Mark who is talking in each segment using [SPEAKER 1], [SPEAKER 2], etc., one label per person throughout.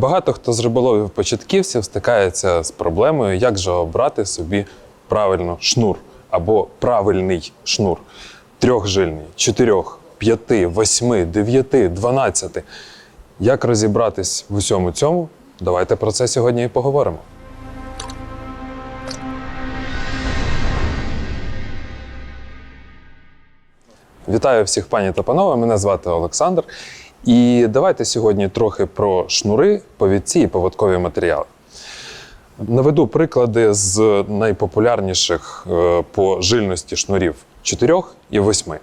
[SPEAKER 1] Багато хто з риболовів-початківців стикається з проблемою, як же обрати собі правильно шнур або правильний шнур. Трьохжильний, чотирьох, п'яти, восьми, дев'яти, дванадцяти. Як розібратись в усьому цьому? Давайте про це сьогодні і поговоримо. Вітаю всіх пані та панове. Мене звати Олександр. І давайте сьогодні трохи про шнури, повідці і поводкові матеріали. Наведу приклади з найпопулярніших е, по жильності шнурів 4 і 8.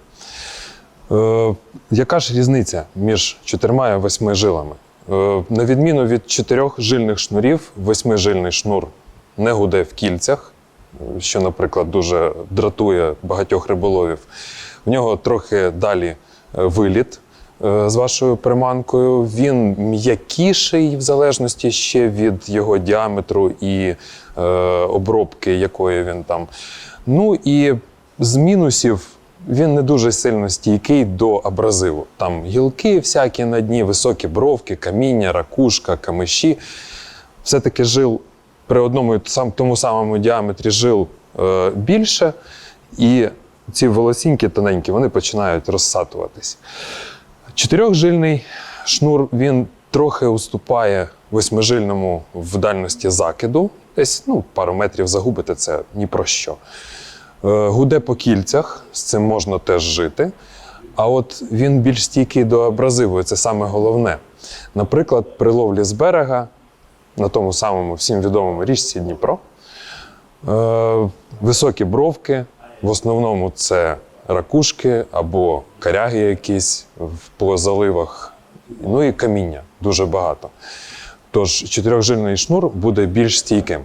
[SPEAKER 1] Е, Яка ж різниця між чотирма і восьми жилами? Е, На відміну від чотирьох жильних шнурів, восьмижильний шнур не гуде в кільцях, що, наприклад, дуже дратує багатьох риболовів. В нього трохи далі виліт з вашою приманкою. Він м'якіший в залежності ще від його діаметру і е, обробки, якої він там. Ну і з мінусів він не дуже сильно стійкий до абразиву. Там гілки всякі на дні, високі бровки, каміння, ракушка, камиші. Все-таки жил при одному і тому самому діаметрі жил е, більше, і ці волосіньки тоненькі вони починають розсатуватись. Чотирьохжильний шнур він трохи уступає восьмижильному в дальності закиду. Десь ну, пару метрів загубити це ні про що. Е, Гуде по кільцях, з цим можна теж жити. А от він більш стійкий до абразиву, це саме головне. Наприклад, при ловлі з берега на тому самому всім відомому річці Дніпро. Е, високі бровки, в основному це ракушки або коряги якісь в- заливах, ну і каміння дуже багато. Тож чотирьохжильний шнур буде більш стійким.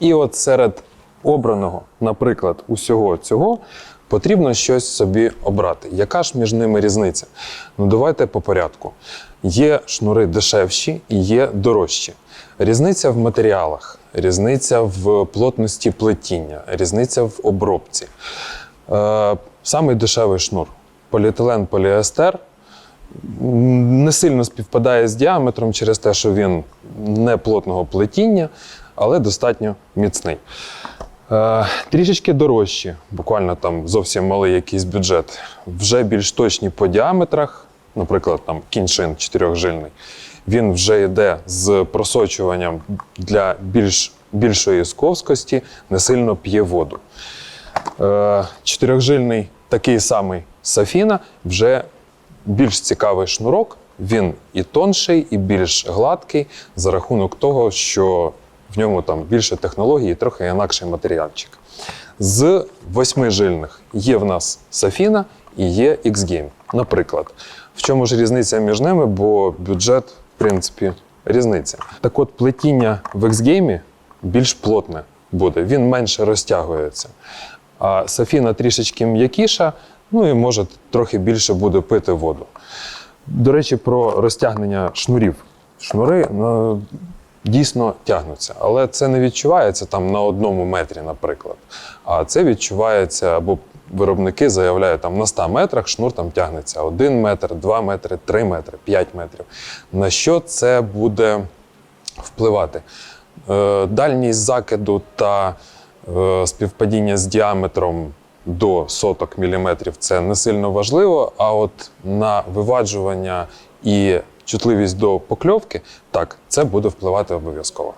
[SPEAKER 1] І от серед обраного, наприклад, усього цього потрібно щось собі обрати. Яка ж між ними різниця? Ну давайте по порядку. Є шнури дешевші і є дорожчі. Різниця в матеріалах, різниця в плотності плетіння, різниця в обробці. Е, самий дешевий шнур поліетилен поліестер не сильно співпадає з діаметром через те, що він не плотного плетіння, але достатньо міцний. Е, трішечки дорожчі, буквально там зовсім малий якийсь бюджет. Вже більш точні по діаметрах, наприклад, там кіншин чотирьохжильний. Він вже йде з просочуванням для більш, більшої сковськості, не сильно п'є воду. Е, Чотирьохжильний такий самий Сафіна вже більш цікавий шнурок. Він і тонший, і більш гладкий за рахунок того, що в ньому там більше технологій трохи інакший матеріальчик. З восьмижильних є в нас Сафіна і є X-Game, наприклад. В чому ж різниця між ними? Бо бюджет, в принципі, різниця. Так от плетіння в X-Game більш плотне буде, він менше розтягується. А Сафіна трішечки м'якіша, ну і може трохи більше буде пити воду. До речі, про розтягнення шнурів. Шнури ну, дійсно тягнуться, але це не відчувається там на одному метрі, наприклад. А це відчувається або виробники заявляють, там на 100 метрах шнур там тягнеться 1 метр, 2 метри, 3 метри, 5 метрів. На що це буде впливати? Е, Дальність закиду та співпадіння з діаметром до соток міліметрів це не сильно важливо. А от на виваджування і чутливість до покльовки, так, це буде впливати обов'язково.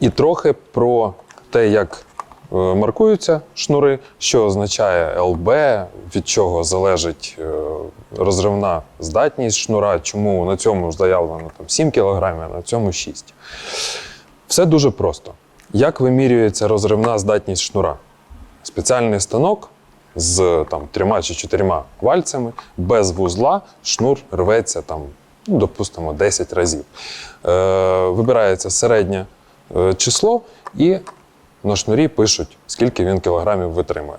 [SPEAKER 1] І трохи про те, як е, маркуються шнури, що означає ЛБ, від чого залежить е, розривна здатність шнура, чому на цьому заявлено там, 7 кг, а на цьому 6 все дуже просто. Як вимірюється розривна здатність шнура? Спеціальний станок з там, трьома чи чотирма вальцями, без вузла, шнур рветься там, ну, допустимо, 10 разів. Е, вибирається середнє е, число і на шнурі пишуть, скільки він кілограмів витримує.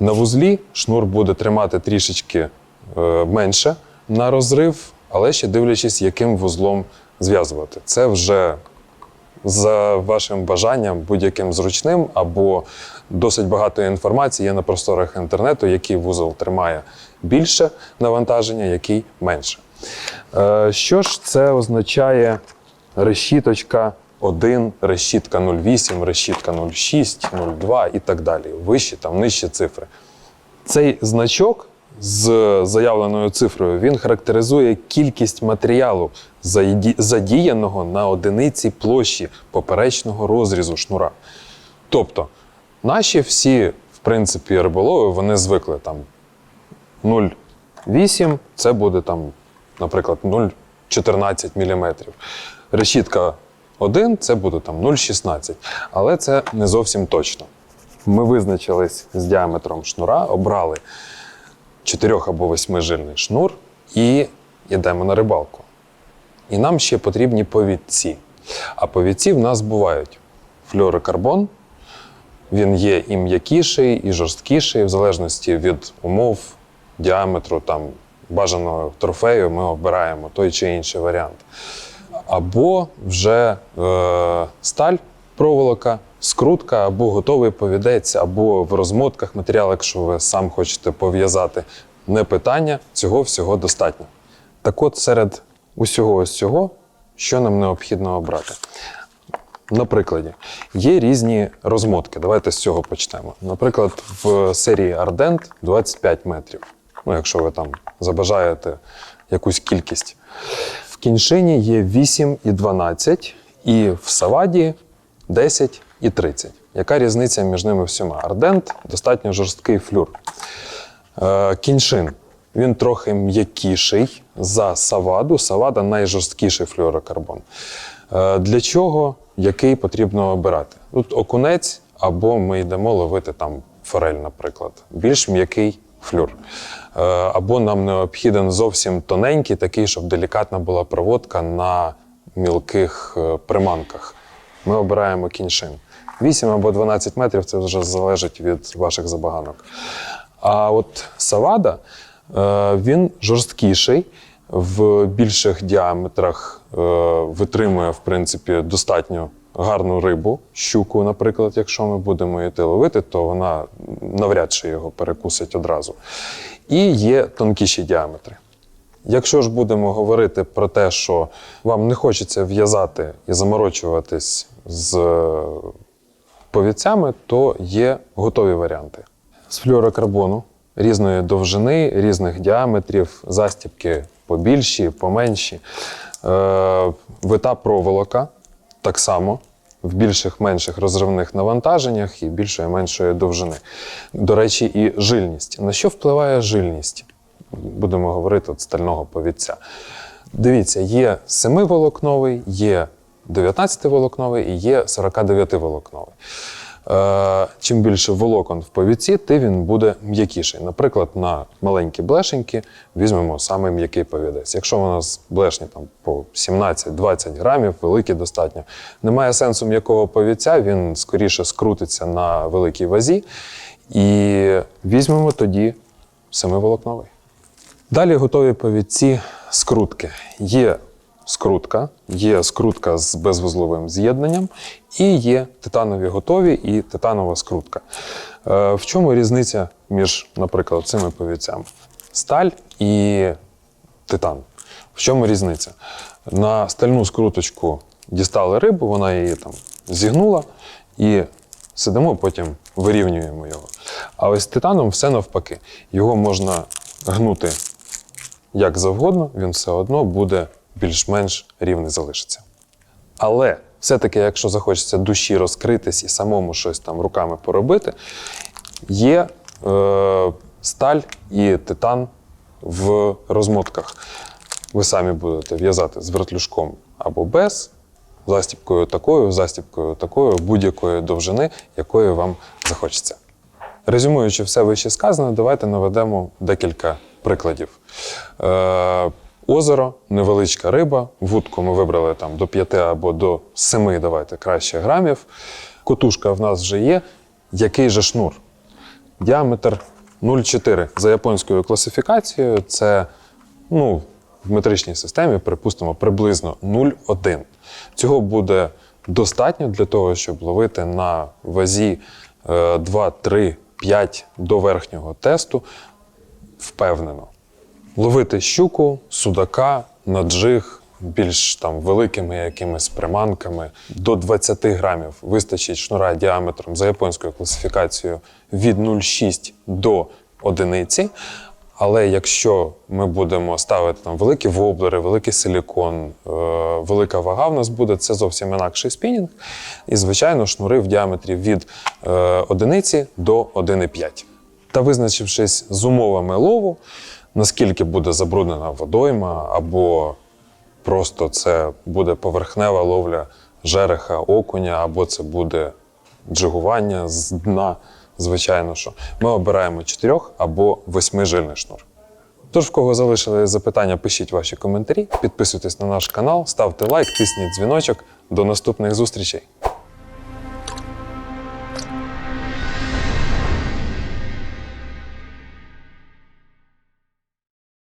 [SPEAKER 1] На вузлі шнур буде тримати трішечки е, менше на розрив, але ще дивлячись, яким вузлом зв'язувати. Це вже за вашим бажанням, будь-яким зручним, або досить багато інформації є на просторах інтернету, який вузол тримає більше навантаження, який менше. Е, Що ж це означає решіточка 1, решітка 0,8, решітка 0,6, 0,2 і так далі. Вищі там нижчі цифри. Цей значок з заявленою цифрою він характеризує кількість матеріалу, задіяного на одиниці площі поперечного розрізу шнура. Тобто, наші всі, в принципі, риболови, вони звикли там 0,8 це буде там, наприклад, 0,14 мм. Решітка 1 це буде там 0,16. Але це не зовсім точно. Ми визначились з діаметром шнура, обрали 4 або 8 жильний шнур і йдемо на рибалку. І нам ще потрібні повідці. А повідці в нас бувають флюорокарбон, він є і м'якіший, і жорсткіший, в залежності від умов, діаметру, там, бажаного трофею, ми обираємо той чи інший варіант. Або вже е, сталь, проволока, скрутка, або готовий повідець, або в розмотках матеріал, якщо ви сам хочете пов'язати. Не питання, цього всього достатньо. Так от, серед усього ось цього, що нам необхідно обрати? На прикладі, є різні розмотки. Давайте з цього почнемо. Наприклад, в серії Ardent 25 метрів. Ну, якщо ви там забажаєте якусь кількість. В кіншині є 8 і 12, і в Саваді 10 і 30. Яка різниця між ними всіма? Ардент достатньо жорсткий флюр. Е, Кіншин. Він трохи м'якіший за саваду. Савада найжорсткіший флюорокарбон. Е, Для чого який потрібно обирати? Тут окунець, або ми йдемо ловити там форель, наприклад. Більш м'який флюр. Е, Або нам необхіден зовсім тоненький, такий, щоб делікатна була проводка на мілких приманках. Ми обираємо кіншин. 8 або 12 метрів це вже залежить від ваших забаганок. А от савада е, він жорсткіший, в більших діаметрах е, витримує, в принципі, достатньо гарну рибу, щуку, наприклад, якщо ми будемо її ловити, то вона навряд чи його перекусить одразу. І є тонкіші діаметри. Якщо ж будемо говорити про те, що вам не хочеться в'язати і заморочуватись з повідцями, то є готові варіанти. З флюорокарбону різної довжини, різних діаметрів, застібки побільші, поменші. Е, вита проволока так само в більших менших розривних навантаженнях і більшої меншої довжини. До речі, і жильність. На що впливає жильність? Будемо говорити от стального повідця. Дивіться, є 7-волокновий, є 19-волокновий і є 49-волокновий. Е, чим більше волокон в повідці, тим він буде м'якіший. Наприклад, на маленькі блешеньки візьмемо саме м'який повідець. Якщо у нас блешні там по 17-20 грамів, великі достатньо, немає сенсу м'якого повідця, він скоріше скрутиться на великій вазі. І візьмемо тоді 7-волокновий. Далі готові повідці скрутки. Є скрутка, є скрутка з безвузловим з'єднанням, і є титанові готові і титанова скрутка. Е, В чому різниця між, наприклад, цими повідцями? Сталь і титан. В чому різниця? На стальну скруточку дістали рибу, вона її там зігнула і сидимо, потім вирівнюємо його. А ось з титаном все навпаки. Його можна гнути як завгодно, він все одно буде більш-менш рівний залишиться. Але все-таки, якщо захочеться душі розкритись і самому щось там руками поробити, є е, сталь і титан в розмотках. Ви самі будете в'язати з вертлюжком або без, застібкою такою, застібкою такою, будь-якої довжини, якої вам захочеться. Резюмуючи все вище сказане, давайте наведемо декілька прикладів. Е, озеро, невеличка риба. Вудку ми вибрали там до 5 або до 7, давайте краще грамів. Котушка в нас вже є. Який же шнур? Діаметр 0,4. За японською класифікацією, це ну, в метричній системі, припустимо, приблизно 0,1. Цього буде достатньо для того, щоб ловити на вазі е, 2, 3, 5 до верхнього тесту впевнено. Ловити щуку, судака, наджиг, більш там великими якимись приманками. До 20 грамів вистачить шнура діаметром за японською класифікацією від 0,6 до одиниці. Але якщо ми будемо ставити там великі воблери, великий силікон, е, велика вага в нас буде, це зовсім інакший спінінг. І, звичайно, шнури в діаметрі від е, одиниці до 1,5. Та визначившись з умовами лову, наскільки буде забруднена водойма, або просто це буде поверхнева ловля жереха, окуня, або це буде джигування з дна, звичайно, що ми обираємо 4 або 8 жильний шнур. Тож, в кого залишили запитання, пишіть ваші коментарі, підписуйтесь на наш канал, ставте лайк, тисніть дзвіночок. До наступних зустрічей!